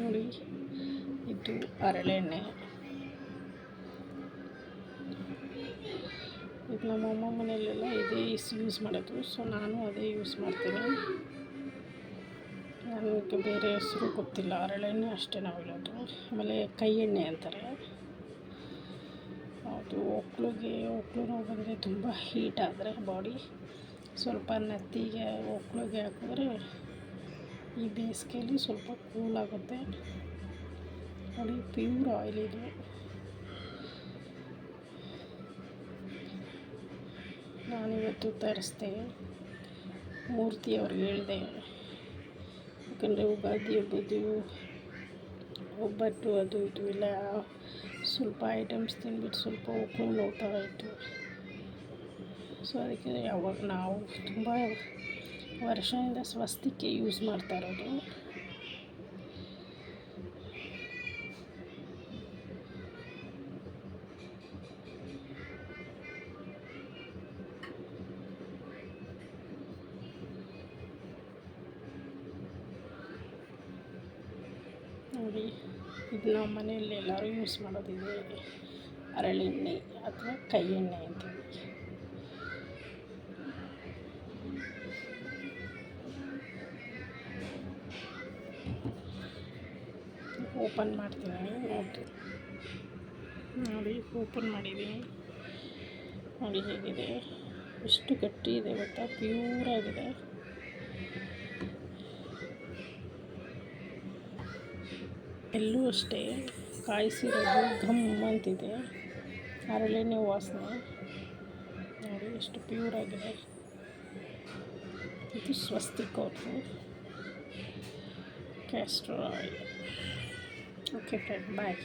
ನೋಡಿ ಇದು ಹರಳೆಣ್ಣೆ ಇದು ನಮ್ಮ ಅಮ್ಮ ಮನೆಯಲ್ಲೆಲ್ಲ ಇದೇ ಯೂಸ್ ಮಾಡೋದು. ಸೊ ನಾನು ಅದೇ ಯೂಸ್ ಮಾಡ್ತೀನಿ. ನನಗೆ ಬೇರೆ ಹೆಸರು ಗೊತ್ತಿಲ್ಲ. ಹರಳೆಣ್ಣೆ ಅಷ್ಟೇ ನಾವು ಹೇಳೋದು ಆಮೇಲೆ ಕೈ ಎಣ್ಣೆ ಅಂತಾರೆ. ಅದು ಒಕ್ಳಿಗೆ ಒಕ್ಳು ನೋವು ಬಂದರೆ ತುಂಬ ಹೀಟ್ ಆದರೆ ಬಾಡಿ ಸ್ವಲ್ಪ ನೆತ್ತಿಗೆ ಒಕ್ಳಿಗೆ ಹಾಕಿದ್ರೆ ಈ ಬೇಸಿಗೆಯಲ್ಲಿ ಸ್ವಲ್ಪ ಕೂಲ್ ಆಗುತ್ತೆ. ನೋಡಿ ಪ್ಯೂರ್ ಆಯಿಲ್ ಇದು. ನಾನಿವತ್ತು ತರಿಸ್ದೆ ಮೂರ್ತಿ ಅವ್ರಿಗೆ ಹೇಳಿದೆ. ಯಾಕಂದರೆ ಉಗಾದಿ ಹಬ್ಬದ್ದು, ಒಬ್ಬಟ್ಟು ಅದು ಇದು ಎಲ್ಲ ಸ್ವಲ್ಪ ಐಟಮ್ಸ್ ತಿಂದ್ಬಿಟ್ಟು ಸ್ವಲ್ಪ ಉಪ್ಪು ನೋಡ್ತಾ ಇತ್ತು. ಸೊ ಅದಕ್ಕೆ ಯಾವಾಗ ನಾವು ತುಂಬ ವರ್ಷದಿಂದ ಸ್ವಸ್ತಿಕೆ ಯೂಸ್ ಮಾಡ್ತಾ ಇರೋದು. ನೋಡಿ, ಇದು ನಮ್ಮ ಮನೆಯಲ್ಲಿ ಎಲ್ಲರೂ ಯೂಸ್ ಮಾಡೋದಿದೆ ಅರಳೆಣ್ಣೆ ಅಥವಾ ಕೈ ಎಣ್ಣೆ ಅಂತೀವಿ. ಓಪನ್ ಮಾಡ್ತೀನಿ. ನೋಡಿ ನೋಡಿ, ಓಪನ್ ಮಾಡಿದ್ದೀನಿ. ನೋಡಿ ಹೇಗಿದೆ. ಎಷ್ಟು ಗಟ್ಟಿ ಇದೆ ಗೊತ್ತಾ? ಪ್ಯೂರ್ ಆಗಿದೆ. ಎಲ್ಲೂ ಅಷ್ಟೇ ಕಾಯಿಸಿರೋದು ಘಮ್ ಅಂತಿದೆ. ಅರಳೆಣ್ಣೆ ವಾಸನೆ. ನೋಡಿ, ಎಷ್ಟು ಪ್ಯೂರ್ ಆಗಿದೆ. ಇದು ಸ್ವಸ್ತಿಕ್ ಅವ್ರದ್ದು castor oil ಓಕೆ ಫ್ರೆಂಡ್ ಬಾಯ್